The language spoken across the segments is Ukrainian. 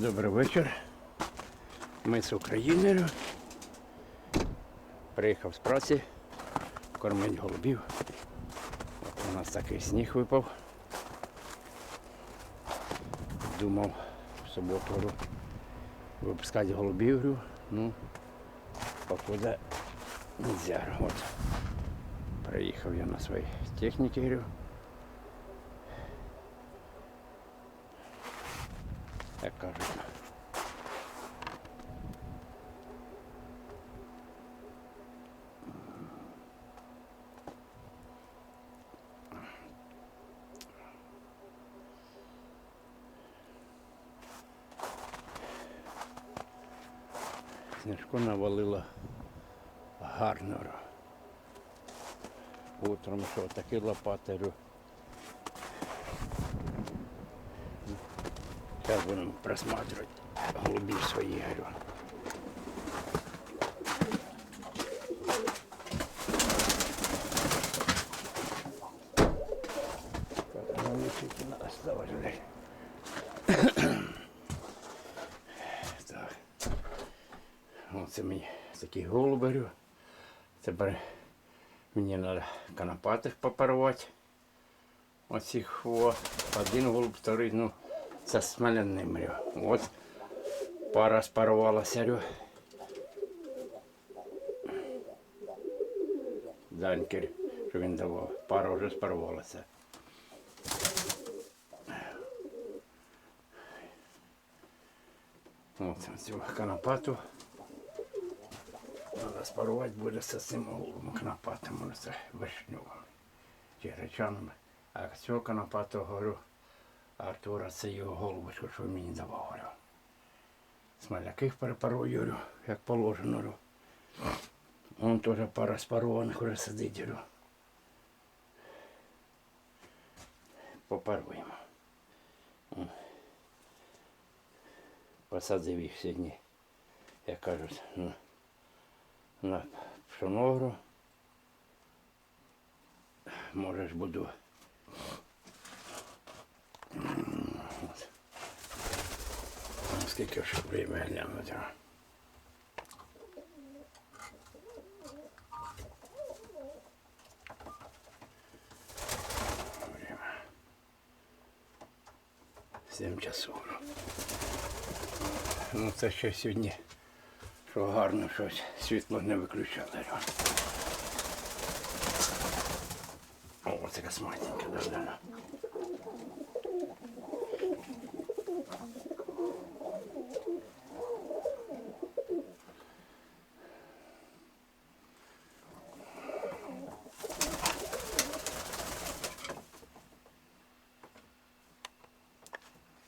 Добрий вечір. Ми з України. Приїхав з праці, кормить голубів. От у нас такий сніг випав. Думав в суботу випускати голубів, говорю, ну, покуда нельзя. От. Приїхав я на своїй техніці, говорю. Як кажуть. Снежко навалило гарно. Утром що такі лопати. Говорю. Зараз будемо просматривати голубів свої, говорю. Так, ну. Оце мені такі голуби, говорю. Тепер мені треба конопатих попарувати. Оцих о, один голуб, вторий, ну, це смоляним. говорю. От пара спарувалася. говорю. Данькер, що він давав. Пара вже спарувалася. От цю конопату. Треба спарувати буде з цим може це вишньовим. Чи гречаним. А цього конопату говорю, Артура це його голубочку, що він мені давав. Говорю. Перепарую, говорю, як положено. Говорю. Он теж пара спарованих вже сидить. Говорю. Попаруємо. Посадив їх сьогодні, як кажуть, на, на пшоногру. Може ж буду. М, от. Скільки ж время глянути. Сім часов. Ну це ще сьогодні, що гарно щось світло не виключали. О, це косматенька, да, да.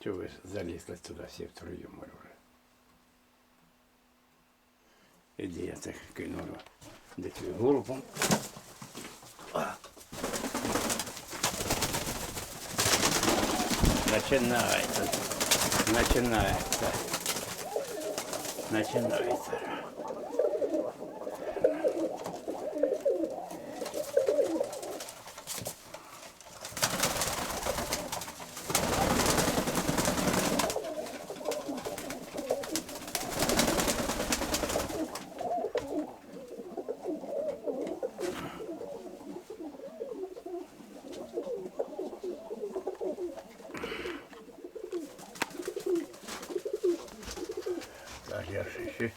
Чего вы залезли туда все втроем уже? Иди, я так кинула. Де твій голубом? А. Начинается. Начинается. Начинается. Так, я ще ще.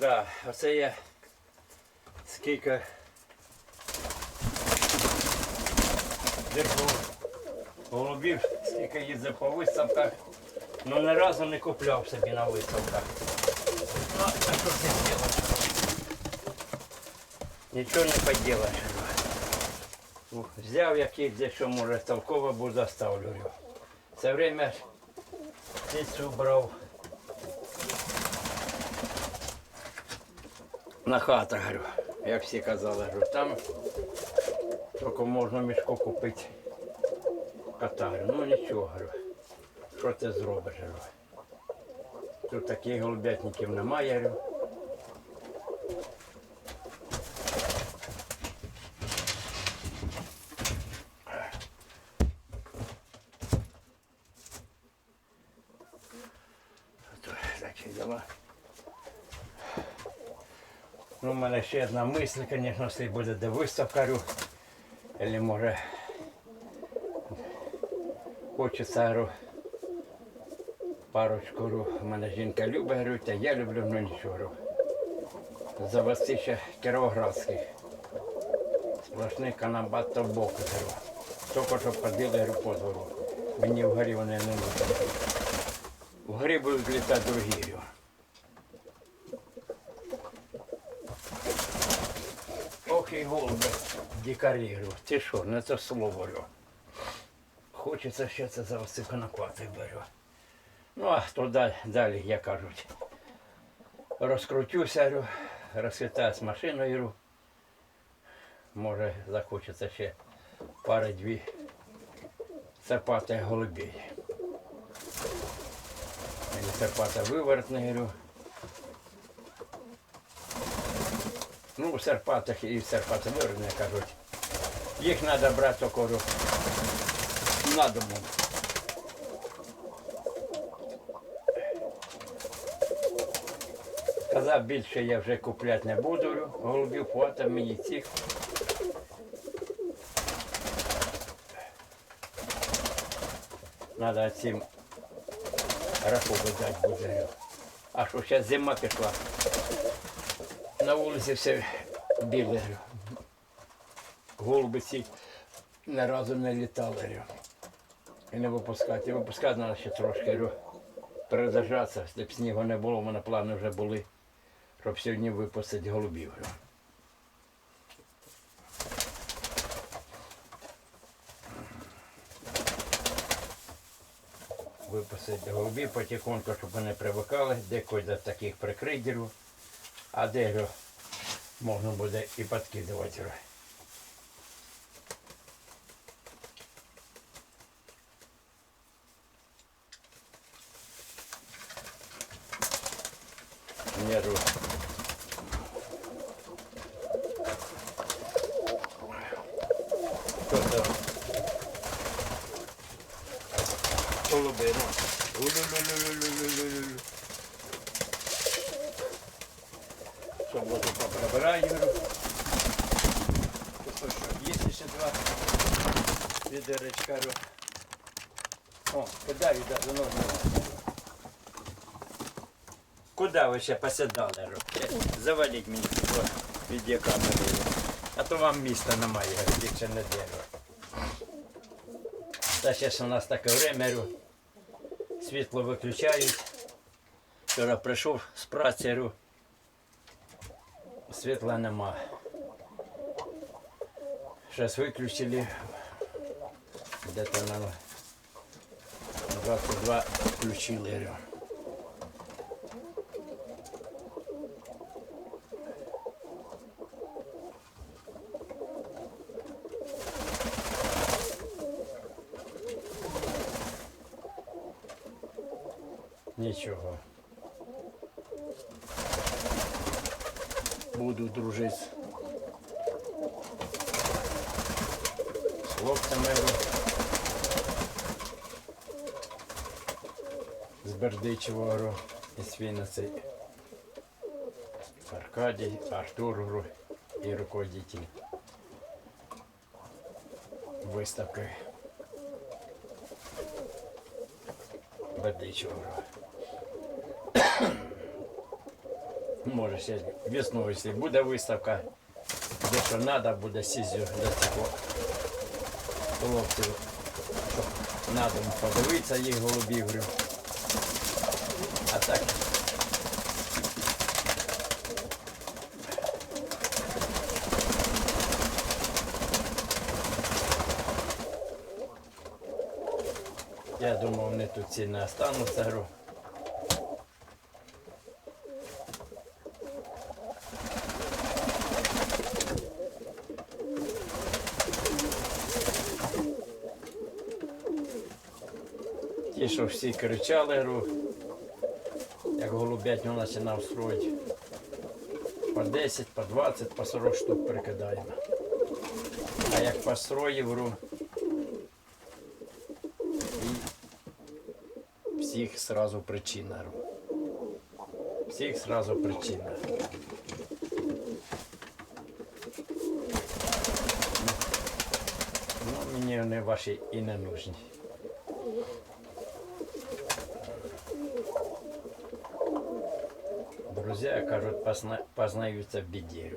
Да, оце я скільки голубів, скільки їздив по виставках, ну ні разу не купляв собі на виставках. Ну, що? Нічого не поділаєш. Взяв якийсь дещо, може, толково, бо заставлю. Це время птицю брав на хату, говорю, як всі казали, що там тільки можна мішку купити. катарю. Ну нічого. Що ти зробиш? Тут таких голубятників немає. говорю. То Такі діла. Ще одна мисль, звісно, якщо буде де виставка, говорю, або може хочеться говорю, парочку, говорю, мене жінка любить, говорю, та я люблю, ну нічого. говорю. Завести ще кіровоградських. Сплошний канабат то боку, говорю. Тільки що ходили, говорю, по двору. Мені вгорі вони не нужні. Вгорі будуть літати другі. говорю. Ох і голуби, говорю. Ти що, не це слово, говорю. Хочеться ще це завести конопати беру. Ну, а то далі, далі, як кажуть. Розкрутюся, говорю, розхитаю з машиною. говорю. Може, захочеться ще пари-дві серпати голубей. Мені серпата виворотна, говорю. Ну, в серпатах і в серпата виворотна, кажуть. Їх треба брати тільки, на дому. Казав, більше я вже купляти не буду, голубів хватить мені цих. Надо цим рахунок дати буде. А що зараз зима пішла. На вулиці все біле. Голуби ці ні разу не літали. І не випускати. І випускати треба ще трошки передержатися, щоб снігу не було, у мене плани вже були, щоб сьогодні випустити голубів. Випустити голубів потихоньку, щоб вони привикали, деколи до таких прикридерів, а де говорю, можна буде і підкидувати. говорю. нервы. Кто-то голубей, ну. Улю-лю-лю-лю-лю-лю-лю. Що воду поприбираю, говорю. Тут що, є ще два відеречка, говорю. О, кидаю, да, до ножного. Куда ви ще посідали? Е, Заваліть мені тут відеокамеру. А то вам міста немає, більше не дерева. Та зараз у нас таке время, світло виключають. Вчора прийшов з праці, світла нема. Зараз виключили. Где-то на 22 включили. Говорю. Нічого. Буду дружити з хлопцями. Бердичевого і Свіниці. Аркадій, Артур і руководитель виставки. Бердичевого. Може ще весною, якщо буде виставка, де що треба, буде сізю для цього хлопців, щоб подивитися їх голубів. А так. Я думав, вони тут ці не остануться. говорю. Ті, що всі кричали, як голубятню починав строїти. По 10, по 20, по 40 штук прикидаємо. А як построїв, говорю, і всіх сразу причина. Всіх сразу причина. Ну, мені вони ваші і не нужні. Друзья, кажуть, позна- познаються в біді.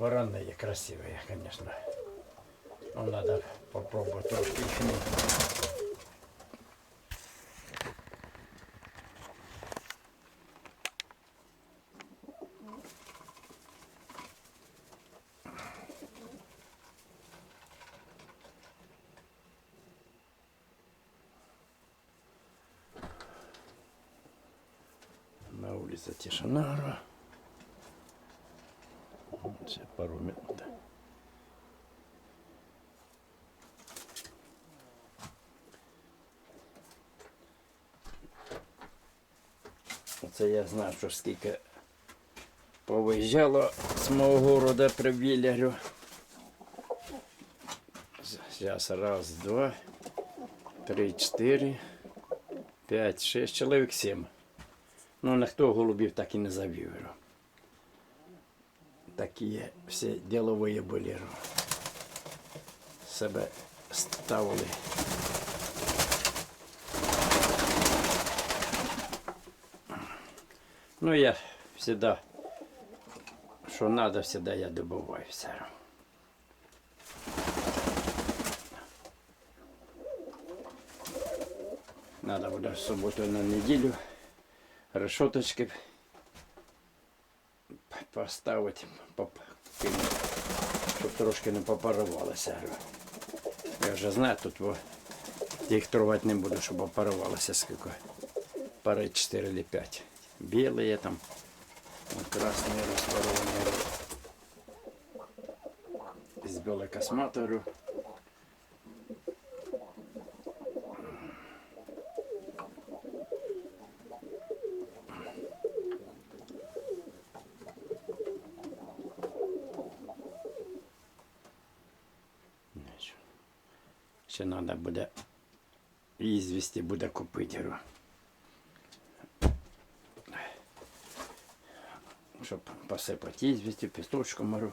Вороные красивые, конечно. Ну, надо попробовать трошки их На улице тишина. Ще пару минут. Оце я знав, що скільки повиїжджало з мого города при Віллярю. Зараз раз, два, три, чотири, п'ять, шість, чоловік сім. Ну, ніхто голубів так і не завів. Такі всі ділові були. Себе ставили. Ну, я всегда, что надо, всегда я добываюсь. Надо буде в суботу на неділю решеточки п- поставити, поп- кинути, щоб трошки не попарувалося. говорю. Я вже знаю, тут во, їх трувати не буду, щоб попарувалося скільки. Пари 4 или 5. Белые там, вот красные распарованные. Из Ще треба буде ізвісті буде купити. щоб посипати ізвістю, пісточком мару.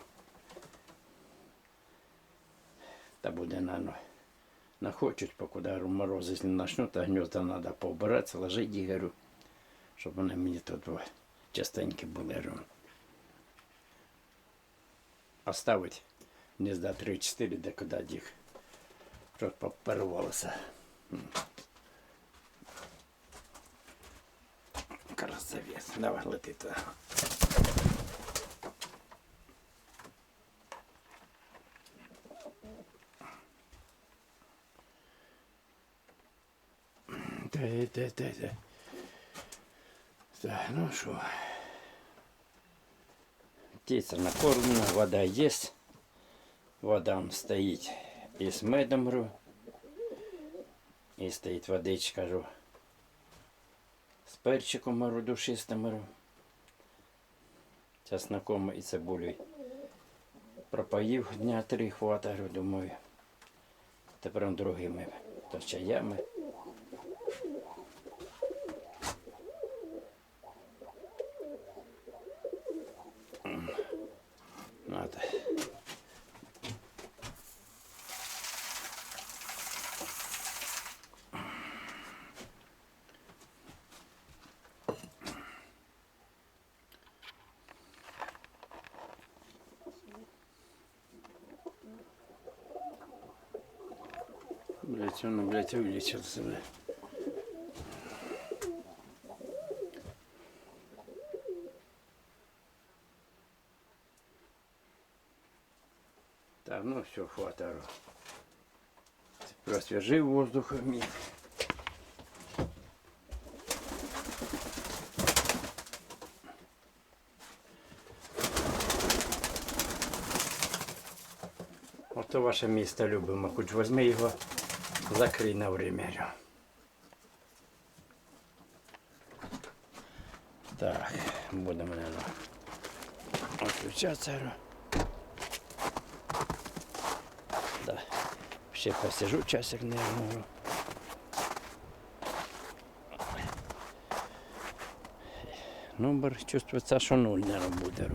Та буде на, нахочуть, покуди говорю, мороз, якщо почнуть, а гнізда треба поубирати, ложити, говорю, щоб вони мені тут о, частенькі були. Говорю. Оставить гнізда 3-4, де куди їх, щоб попервалося. Красавець, давай лети туди. Де, де, де, де. Так, ну що. Птиця накормлена, вода є. Вода стоїть і з медом ру. І стоїть водичка ру. З перчиком ру, душистим ру. Чесноком і цибулею. Пропоїв дня три хвата, думаю. Тепер другими то чаями. Надо. Опять воно, блядь, увеличился, блядь. Так, ну все, хватает. Просвежи воздухом. Ото ваше місто любимо, хоч возьми його, закрий на время. Так, будемо відключатися. Да. Ще посижу часик, не можу. Номер чувствується, що нуль, наверное, буде.